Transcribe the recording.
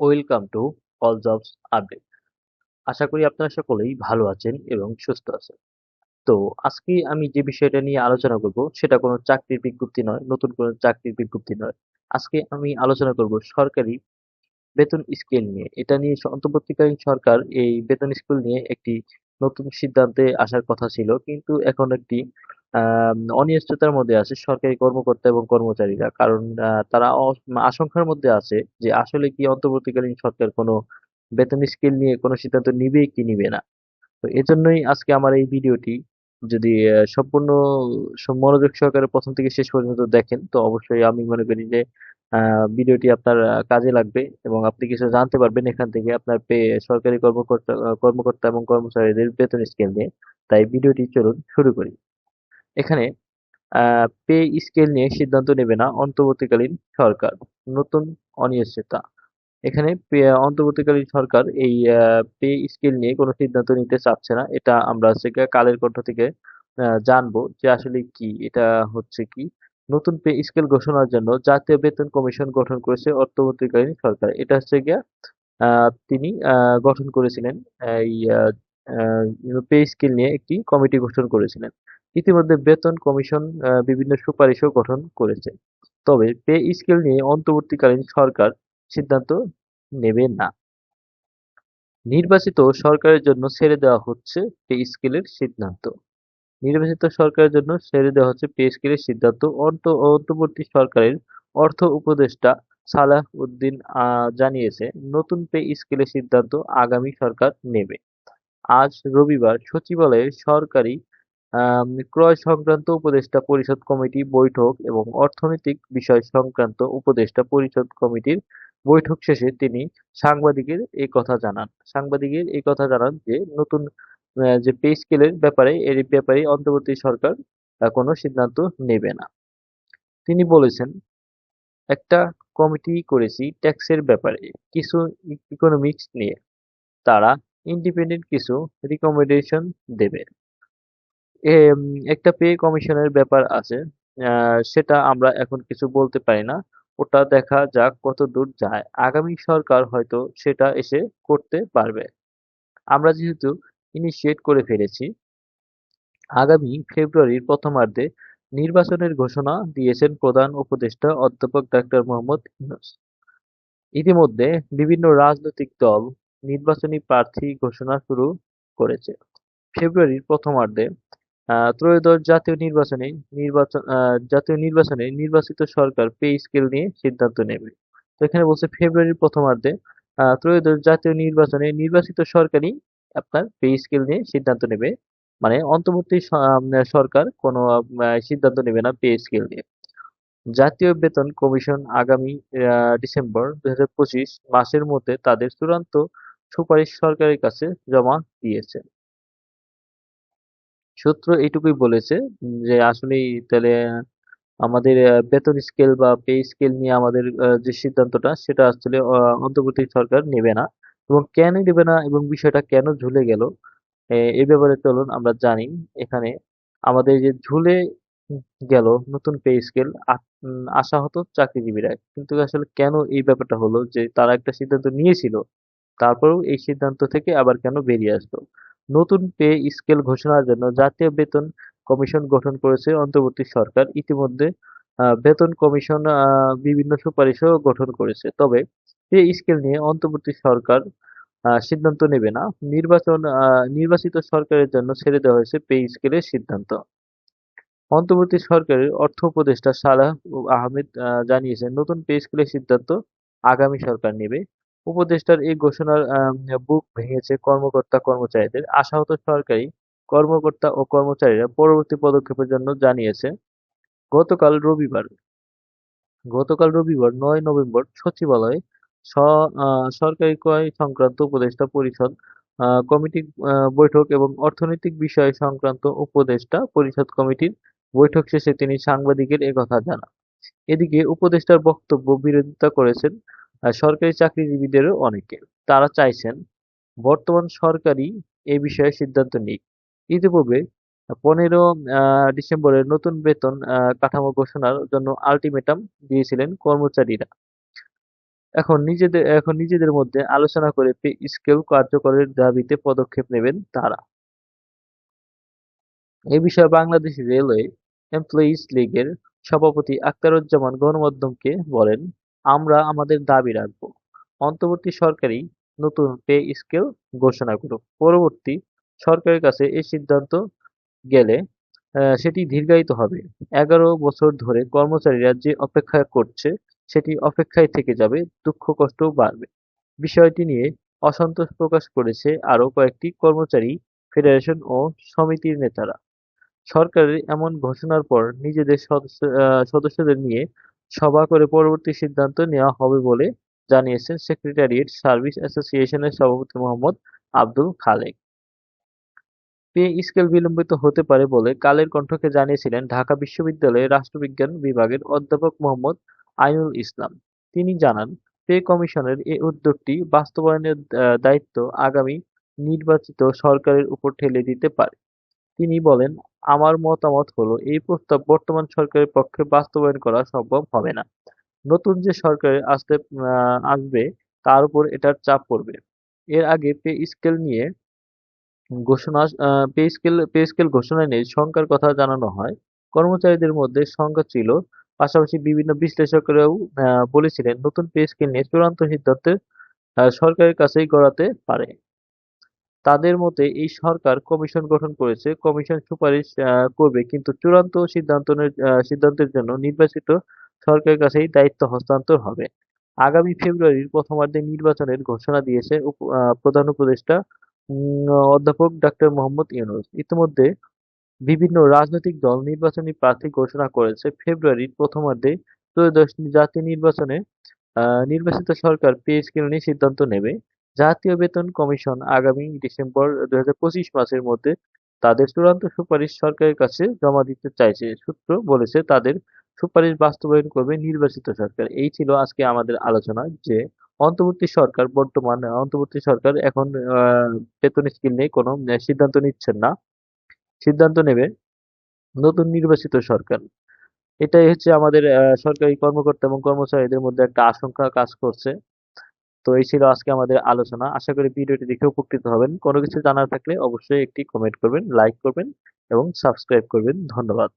Welcome to all jobs update আশা করি আপনারা সকলেই ভালো আছেন এবং সুস্থ আছেন। তো আজকে আমি যে বিষয়টা নিয়ে আলোচনা করব, সেটা কোনো চাকরির বিজ্ঞপ্তি নয়, নতুন কোনো চাকরির বিজ্ঞপ্তি নয়। আজকে আমি আলোচনা করব সরকারি বেতন স্কেল নিয়ে। এটা নিয়ে অন্তর্বর্তীকালীন সরকার এই বেতন স্কেল নিয়ে একটি নতুন সিদ্ধান্তে আসার কথা ছিল, কিন্তু এখন একটি অনিশ্চয়তার মধ্যে আছে সরকারি কর্মকর্তা এবং কর্মচারীরা। কারণ তারা আশঙ্কার মধ্যে আছে যে আসলে কি অন্তর্বর্তীকালীন সরকার কোনো বেতন স্কেল নিয়ে কোনো সিদ্ধান্ত নিবে কি নিবে না। তো এজন্যই আজকে আমার এই ভিডিওটি। যদি সম্পূর্ণ মনোযোগ সহকারে প্রথম থেকে শেষ পর্যন্ত দেখেন, তো অবশ্যই আমি মনে করি যে ভিডিওটি আপনার কাজে লাগবে এবং আপনি কিছু জানতে পারবেন এখান থেকে আপনার পে, সরকারি কর্মকর্তা কর্মকর্তা এবং কর্মচারীদের বেতন স্কেল নিয়ে। তাই ভিডিওটি চলুন শুরু করি। এখানে পে স্কেল নিয়ে সিদ্ধান্ত নেবে না অন্তর্বর্তীকালীন সরকার, নতুন অনিশ্চয়তা। এখানে অন্তর্বর্তীকালীন সরকার এই পে স্কেল নিয়ে কোনো সিদ্ধান্ত নিতে চাচ্ছে না, এটা আমরা হচ্ছে কালের কণ্ঠ থেকে জানব যে আসলে কি, এটা হচ্ছে কি। নতুন পে স্কেল ঘোষণার জন্য জাতীয় বেতন কমিশন গঠন করেছে অন্তর্বর্তীকালীন সরকার, এটা হচ্ছে গিয়া তিনি গঠন করেছিলেন, এই পে স্কেল নিয়ে একটি কমিটি গঠন করেছিলেন। ইতিমধ্যে বেতন কমিশন বিভিন্ন সুপারিশও গঠন করেছে। তবে পে স্কেল নিয়ে অন্তর্বর্তীকালীন সরকার সিদ্ধান্ত নেবে না। নির্বাচিত সরকারের জন্য ছেড়ে দেওয়া হচ্ছে পে স্কেলের সিদ্ধান্ত। নির্বাচিত সরকারের জন্য ছেড়ে দেওয়া হচ্ছে পে স্কেলের সিদ্ধান্ত। অন্ত, অন্তর্বর্তী সরকারের অর্থ উপদেষ্টা সালাহ উদ্দিন জানিয়েছে, নতুন পে স্কেলের সিদ্ধান্ত আগামী সরকার নেবে। আজ রবিবার সচিবালয়ে সরকারি ক্রয় সংক্রান্ত উপদেষ্টা পরিষদ কমিটি বৈঠক এবং অর্থনৈতিক বিষয় সংক্রান্ত উপদেষ্টা পরিষদ কমিটির বৈঠক শেষে তিনি সাংবাদিকের এই কথা জানান। সাংবাদিকের এই কথা জানান যে, নতুন যে পে স্কেলের ব্যাপারে, এর ব্যাপারে অন্তর্বর্তী সরকার কোনো সিদ্ধান্ত নেবে না। তিনি বলেছেন, একটা কমিটি করেছি ট্যাক্সের ব্যাপারে, কিছু ইকোনমিক্স নিয়ে। তারা ইন্ডিপেন্ডেন্ট কিছু রিকমেন্ডেশন দেবে। একটা পে কমিশনের ব্যাপার আছে। সেটা আমরা এখন কিছু বলতে পারি না। ওটা দেখা যাক কত দূর যায়। আগামী সরকার হয়তো সেটা এসে করতে পারবে। আমরা যেহেতু ইনিশিয়েট করে ফেলেছি, আগামী ফেব্রুয়ারির প্রথমার্ধে নির্বাচনের ঘোষণা দিয়েছেন প্রধান উপদেষ্টা অধ্যাপক ডাক্তার মোহাম্মদ ইউনূস। ইতিমধ্যে বিভিন্ন রাজনৈতিক দল নির্বাচনী প্রার্থী ঘোষণা শুরু করেছে। ফেব্রুয়ারির প্রথমার্ধে ত্রয়োদশ জাতীয় নির্বাচনে নির্বাচন জাতীয় নির্বাচনে নির্বাচিত সরকার পে স্কেল নিয়ে সিদ্ধান্ত নেবে। তো এখানে বলছে ফেব্রুয়ারির প্রথমার্ধে ত্রয়োদশ জাতীয় নির্বাচনে নির্বাচিত সরকারই আপনার পে স্কেল নিয়ে সিদ্ধান্ত নেবে। মানে অন্তর্বর্তী সরকার কোনো সিদ্ধান্ত নেবে না পে স্কেল নিয়ে। জাতীয় বেতন কমিশন আগামী ডিসেম্বর দুই হাজার পঁচিশ মাসের মধ্যে তাদের চূড়ান্ত সুপারিশ সরকারের কাছে জমা দিয়েছে। সূত্র এইটুকুই বলেছে যে আসলেই তাহলে আমাদের বেতন স্কেল বা পে স্কেল নিয়ে আমাদের যে সিদ্ধান্তটা, সেটা আসলে অন্তর্বর্তী সরকার নেবে না এবং কেন নেবে না এবং বিষয়টা কেন ঝুলে গেল, এ- ব্যাপারে চলুন আমরা জানি। এখানে আমাদের যে ঝুলে গেল নতুন পে স্কেল আশা হতো চাকরিজীবীরা, কিন্তু আসলে কেন এই ব্যাপারটা হলো যে তারা একটা সিদ্ধান্ত নিয়েছিল, তারপরেও এই সিদ্ধান্ত থেকে আবার কেন বেরিয়ে আসলো? নতুন পে স্কেল ঘোষণার জন্য জাতীয় বেতন কমিশন গঠন করেছে অন্তর্বর্তী সরকার। ইতিমধ্যে বেতন কমিশন বিভিন্ন সুপারিশও গঠন করেছে। তবে, পে স্কেল নিয়ে অন্তর্বর্তী সরকার সিদ্ধান্ত নেবে না। নির্বাচন নির্বাচিত সরকারের জন্য ছেড়ে দেওয়া হয়েছে পে স্কেলের সিদ্ধান্ত। অন্তর্বর্তী সরকারের অর্থ উপদেষ্টা সালাহ আহমেদ জানিয়েছেন, নতুন পে স্কেলের সিদ্ধান্ত আগামী সরকার নেবে। উপদেষ্টার এই ঘোষণার বুক ভেঙেছে কর্মকর্তা কর্মচারীদের। আশাহত সরকারি কর্মকর্তা ও কর্মচারীরা পরবর্তী পদক্ষেপের জন্য জানিয়েছে, গতকাল রবিবার গতকাল রবিবার নয় নভেম্বর সচিবালয়ে সরকারি ক্রয় সংক্রান্ত উপদেষ্টা পরিষদ কমিটি বৈঠক এবং অর্থনৈতিক বিষয় সংক্রান্ত উপদেষ্টা পরিষদ কমিটির বৈঠক শেষে তিনি সাংবাদিকের একথা জানান। এদিকে উপদেষ্টার বক্তব্য বিরোধিতা করেছেন সরকারি চাকরিজীবীদেরও অনেকে। তারা চাইছেন বর্তমান সরকারই এ বিষয়ে সিদ্ধান্ত নিক। ইতিপূর্বে পনেরো ডিসেম্বরের নতুন বেতন কাঠামো ঘোষণার জন্য আলটিমেটাম দিয়েছিলেন কর্মচারীরা। এখন নিজেদের এখন নিজেদের মধ্যে আলোচনা করে পে স্কেল কার্যকরের দাবিতে পদক্ষেপ নেবেন তারা। এ বিষয়ে বাংলাদেশ রেলওয়ে এমপ্লয়িজ লীগের সভাপতি আখতারুজ্জামান গণমাধ্যমকে বলেন, আমরা আমাদের দাবি রাখব, অন্তর্বর্তী সরকারই নতুন পে স্কেল ঘোষণা করুক। পরবর্তী সরকারের কাছে এ সিদ্ধান্ত গেলে সেটি দীর্ঘায়িত হবে। এগারো বছর ধরে কর্মচারীরা যে অপেক্ষা করছে সেটি অপেক্ষায় থেকে যাবে, দুঃখ কষ্টও বাড়বে। বিষয়টি নিয়ে অসন্তোষ প্রকাশ করেছে আরও কয়েকটি কর্মচারী ফেডারেশন ও সমিতির নেতারা। সরকারের এমন ঘোষণার পর নিজেদের সদস্যদের নিয়ে সভা করে পরবর্তী সিদ্ধান্ত নেওয়া হবে বলে জানিয়েছেন সেক্রেটারিয়েট সার্ভিস অ্যাসোসিয়েশনের সভাপতি মোহাম্মদ আব্দুল খালেক। পে স্কেল বিলম্বিত হতে পারে বলে কালের কণ্ঠকে জানিয়েছিলেন ঢাকা বিশ্ববিদ্যালয়ের রাষ্ট্রবিজ্ঞান বিভাগের অধ্যাপক মোহাম্মদ আইনুল ইসলাম। তিনি জানান, পে কমিশনের এ উদ্যোগটি বাস্তবায়নের দায়িত্ব আগামী নির্বাচিত সরকারের উপর ঠেলে দিতে পারে। তিনি বলেন, আমার মতামত হলো এই প্রস্তাব বর্তমান সরকারের পক্ষে বাস্তবায়ন করা সম্ভব হবে না। নতুন যে সরকার আসবে তার উপর এটার চাপ পড়বে। এর আগে পে স্কেল নিয়ে ঘোষণা আহ, পে স্কেল পে স্কেল ঘোষণা নিয়ে শঙ্কার কথা জানানো হয়। কর্মচারীদের মধ্যে শঙ্কা ছিল, পাশাপাশি বিভিন্ন বিশ্লেষকেরাও বলেছিলেন নতুন পে স্কেল নিয়ে চূড়ান্ত সিদ্ধান্ত সরকারের কাছেই গড়াতে পারে। তাদের মতে এই সরকার কমিশন গঠন করেছে, কমিশন সুপারিশ করবে কিন্তু চূড়ান্ত সিদ্ধান্তনের আহ, সিদ্ধান্তের জন্য নির্বাচিত সরকারের কাছেই দায়িত্ব হস্তান্তর হবে। আগামী ফেব্রুয়ারির প্রথমার্ধে নির্বাচনের ঘোষণা দিয়েছে প্রধান উপদেষ্টা অধ্যাপক ডাক্তার মোহাম্মদ ইউনূস। ইতিমধ্যে বিভিন্ন রাজনৈতিক দল নির্বাচনী প্রার্থী ঘোষণা করেছে ফেব্রুয়ারির প্রথমার্ধে ত্রয়োদশ জাতীয় নির্বাচনে নির্বাচিত সরকার পে স্কেল নিয়ে সিদ্ধান্ত নেবে। জাতীয় বেতন কমিশন আগামী ডিসেম্বর দুই হাজার পঁচিশ মাসের মধ্যে তাদের চূড়ান্ত সুপারিশ সরকারের কাছে জমা দিতে চাইছে। সূত্র বলেছে, তাদের সুপারিশ বাস্তবায়ন করবে নির্বাচিত সরকার। এই ছিল আজকে আমাদের আলোচনা যে অন্তর্বর্তী সরকার বর্তমান, অন্তর্বর্তী সরকার এখন বেতন স্কেল নিয়ে কোনো সিদ্ধান্ত নিচ্ছেন না। সিদ্ধান্ত নেবে নতুন নির্বাচিত সরকার। এটাই হচ্ছে আমাদের সরকারি কর্মকর্তা এবং কর্মচারীদের মধ্যে একটা আশঙ্কা কাজ করছে। তো এই ছিল আজকে আমাদের আলোচনা। আশা করি ভিডিওটি দেখে উপকৃত হবেন। কোনো কিছু জানার থাকলে অবশ্যই একটি কমেন্ট করবেন, লাইক করবেন এবং সাবস্ক্রাইব করবেন। ধন্যবাদ।